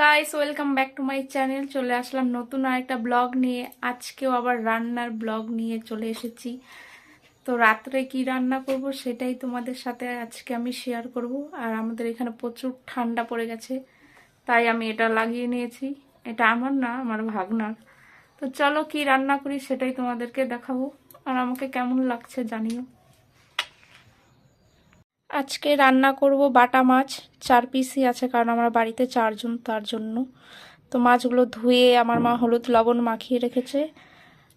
Guys welcome back to my channel চলে আসলাম নতুন আরেকটা ব্লগ নিয়ে। আজকেও আবার রান্নার ব্লগ নিয়ে চলে এসেছি। তো রাত্রে কি রান্না করব সেটাই তোমাদের সাথে আজকে আমি শেয়ার করব। আর আমাদের এখানে প্রচুর ঠান্ডা পড়ে গেছে, তাই আমি এটা লাগিয়ে নিয়েছি। এটা আমার না, আমার ভাগনার। তো চলো কি রান্না করি সেটাই তোমাদেরকে দেখাবো। আর আমাকে কেমন লাগছে জানিও। আজকে রান্না করব বাটা মাছ। চার পিসই আছে, কারণ আমার বাড়িতে চারজন, তার জন্য। তো মাছগুলো ধুয়ে আমার মা হলুদ লবণ মাখিয়ে রেখেছে।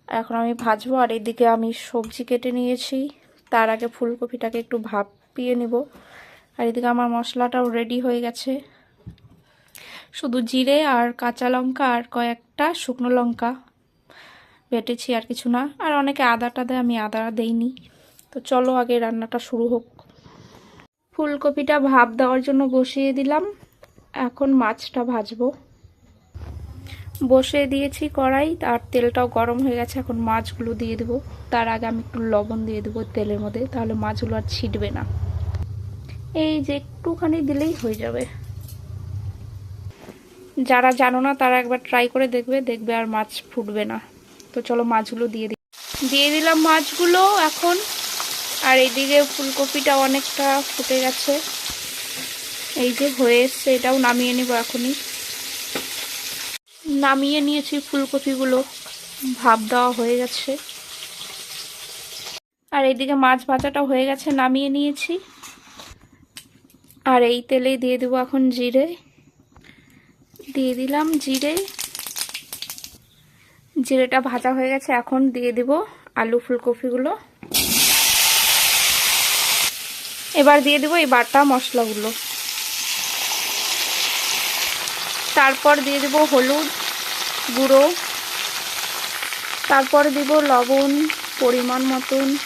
এখন আমি ভাজবো, আর এদিকে আমি সবজি কেটে নিয়েছি। তার আগে ফুলকপিটাকে একটু ভাপিয়ে নিব। আর এদিকে আমার মশলাটাও রেডি হয়ে গেছে। শুধু জিরে আর কাঁচা লঙ্কা আর কয়েকটা শুকনো লঙ্কা বেটেছি আর কিছু না। আর অনেকে আদাটা দেয় আমি আদা দেইনি। তো চলো আগে রান্নাটা শুরু হোক। ফুলকপিটা ভাপ দেওয়ার জন্য বসিয়ে দিলাম। এখন মাছটা ভাজবো। বসিয়ে দিয়েছি কড়াই আর তেলটাও গরম হয়ে গেছে, এখন মাছগুলো দিয়ে দেবো। তার আগে আমি একটু লবণ দিয়ে দেবো তেলের মধ্যে, তাহলে মাছগুলো আর ছিটবে না। এই যে একটুখানি দিলেই হয়ে যাবে। যারা জানো না, তারা একবার ট্রাই করে দেখবে দেখবে আর মাছ ফুটবে না। তো চলো মাছগুলো দিয়ে দিই। দিয়ে দিলাম মাছগুলো, এখন আর এইদিকে ফুলকপিটা অনেকটা ফুটে গেছে। এই যে হয়ে এসছে, এটাও নামিয়ে নেব এখনই। নামিয়ে নিয়েছি ফুলকপিগুলো ভাপ দেওয়া হয়ে গেছে। আর এইদিকে মাছ ভাজাটা হয়ে গেছে, নামিয়ে নিয়েছি। আর এই তেলেই দিয়ে দেবো এখন জিরে। দিয়ে দিলাম জিরে। জিরেটা ভাজা হয়ে গেছে, এখন দিয়ে দেব আলু ফুলকপিগুলো। এবার দিয়ে দেবো এই বাটা মশলাগুলো। তারপর দিয়ে দেবো হলুদ গুঁড়ো। তারপর দিব লবণ পরিমাণ মতন।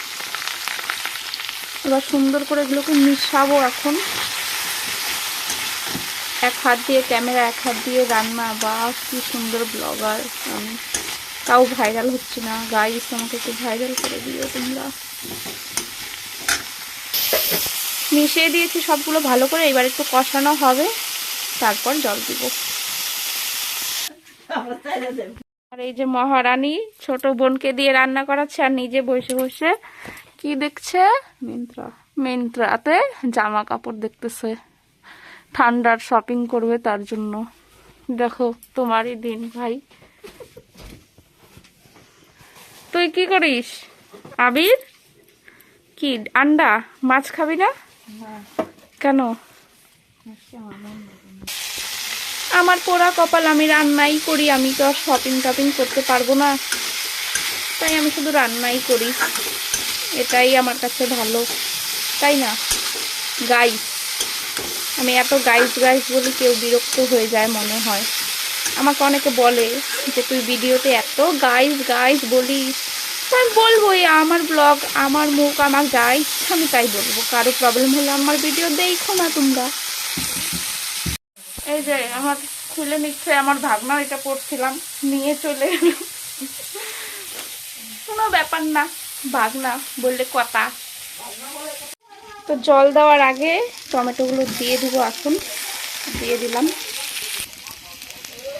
এবার সুন্দর করে এগুলোকে মিশাবো এখন। এক হাত দিয়ে ক্যামেরা, এক হাত দিয়ে রান্না। বা কি সুন্দর ব্লগার। আমি তাও ভাইরাল হচ্ছে না। গাইস আমাকে একটু ভাইরাল করে দিও তোমরা। মিশিয়ে দিয়েছি সবগুলো ভালো করে, এবার একটু কষানো হবে, তারপর জল দিব। আর এই যে মহারানী ছোট বোনকে দিয়ে রান্না করাচ্ছে আর নিজে বসে বসে, কি দেখছে? মিন্ত্রা, মিন্ত্রাতে জামা কাপড় দেখতেছে। ঠান্ডার শপিং করবে তার জন্য। দেখো, তোমারই দিন, ভাই। তুই কি করিস? আবির? কি, আন্ডা? মাছ খাবি না? কেন? আমার পোড়া কপাল আমি রান্নাই করি, আমি তো আর শপিং টপিং করতে পারব না। তাই আমি শুধু রান্নাই করি। এটাই আমার কাছে ভালো। তাই না? গাইস আমি এত গাইস গাইস বলি কেউ বিরক্ত হয়ে যায় মনে হয়। আমাকে অনেকে বলে যে, তুই ভিডিওতে এত গাইস গাইস বলিস। তাই বলবোই আমার ব্লগ আমার মুখ, আমার যা ইচ্ছা, আমি তাই বলব। কারও প্রবলেম হলে আমার ভিডিও দেখো না তোমরা। এই যে, আমার খুলে নিচ্ছে আমার ভাগনা, এটা পড়ছিলাম, নিয়ে চলে এলো। কোনো ব্যাপার না, ভাগনা বললে কথা। তো জল দেওয়ার আগে টমেটোগুলো দিয়ে দিব এখন, দিয়ে দিলাম।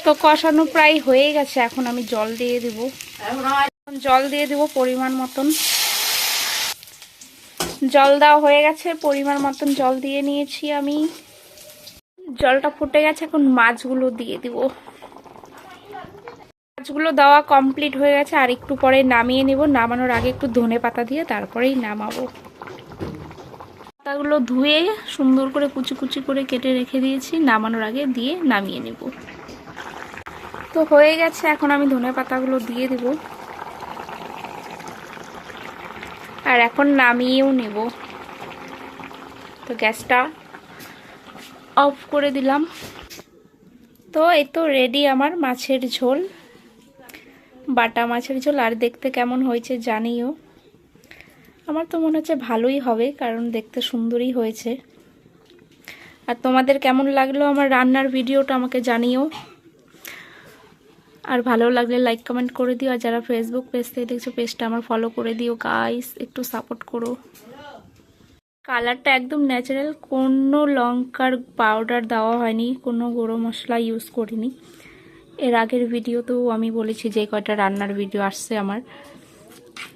তো কষানো প্রায় হয়ে গেছে, এখন আমি জল দিয়ে দিব। জল দিয়ে দিব পরিমাণ মতন। জল দেওয়া হয়ে গেছে, পরিমাণ মতন জল দিয়ে নিয়েছি আমি। জলটা ফুটে গেছে, এখন মাছগুলো দিয়ে দিব। মাছগুলো দেওয়া কমপ্লিট হয়ে গেছে, আর একটু পরে নামিয়ে নিব। নামানোর আগে একটু ধনে পাতা দিয়ে তারপরেই নামাবো। পাতাগুলো ধুয়ে সুন্দর করে কুচি কুচি করে কেটে রেখে দিয়েছি, নামানোর আগে দিয়ে নামিয়ে নেব। তো হয়ে গেছে, এখন আমি ধনে পাতাগুলো দিয়ে দেব। আর এখন নামিয়েও নেব। তো গ্যাসটা অফ করে দিলাম। তো এই তো রেডি আমার মাছের ঝোল। বাটা মাছের ঝোল আর দেখতে কেমন হয়েছে জানিও। আমার তো মনে হচ্ছে ভালোই হবে কারণ দেখতে সুন্দরই হয়েছে। আর তোমাদের কেমন লাগল আমার রান্নার ভিডিওটা আমাকে জানিও। আর ভালো লাগলে লাইক কমেন্ট করে দিও। আর যারা ফেসবুক পেজ থেকে দেখছ পেজটা আমার ফলো করে দিও। গাইস একটু সাপোর্ট করো। কালারটা একদম ন্যাচারাল কোনো লঙ্কার পাউডার দেওয়া হয়নি, কোনো গুঁড়ো মশলা ইউজ করিনি। এর আগের ভিডিওতেও আমি বলেছি যে, কয়টা রান্নার ভিডিও আসছে আমার।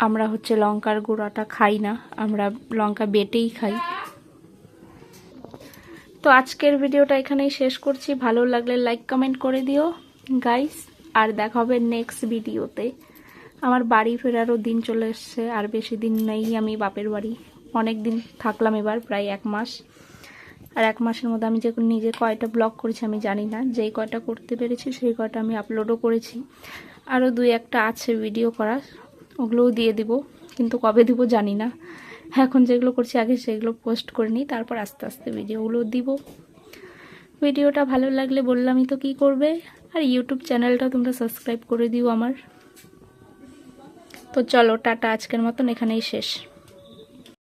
আমরা হচ্ছে লঙ্কার গুঁড়াটা খাই না, আমরা লঙ্কা বেটেই খাই। তো আজকের ভিডিওটা এখানেই শেষ করছি। ভালো লাগলে লাইক কমেন্ট করে দিও। গাইস আর দেখা হবে নেক্সট ভিডিওতে আমার বাড়ি ফেরারও দিন চলে এসছে, আর বেশি দিন নেই আমি বাপের বাড়ি। অনেক দিন থাকলাম এবার, প্রায় এক মাস। আর এক মাসের মধ্যে আমি যে নিজে কয়টা ব্লগ করেছি আমি জানি না। যেই কয়টা করতে পেরেছি, সেই কয়টা আমি আপলোডও করেছি। আরও দুই একটা আছে ভিডিও করা ওগুলোও দিয়ে দিব। কিন্তু কবে দিব জানি না। এখন যেগুলো করছি আগে সেগুলো পোস্ট করে নিই, তারপর আস্তে আস্তে ভিডিওগুলো দিব। ভিডিওটা ভালো লাগলে বললামই তো কি করবে। আর ইউটিউব চ্যানেলটা তোমরা সাবস্ক্রাইব করে দিও আমার। তো চলো, টাটা, আজকের মতন এখানেই শেষ।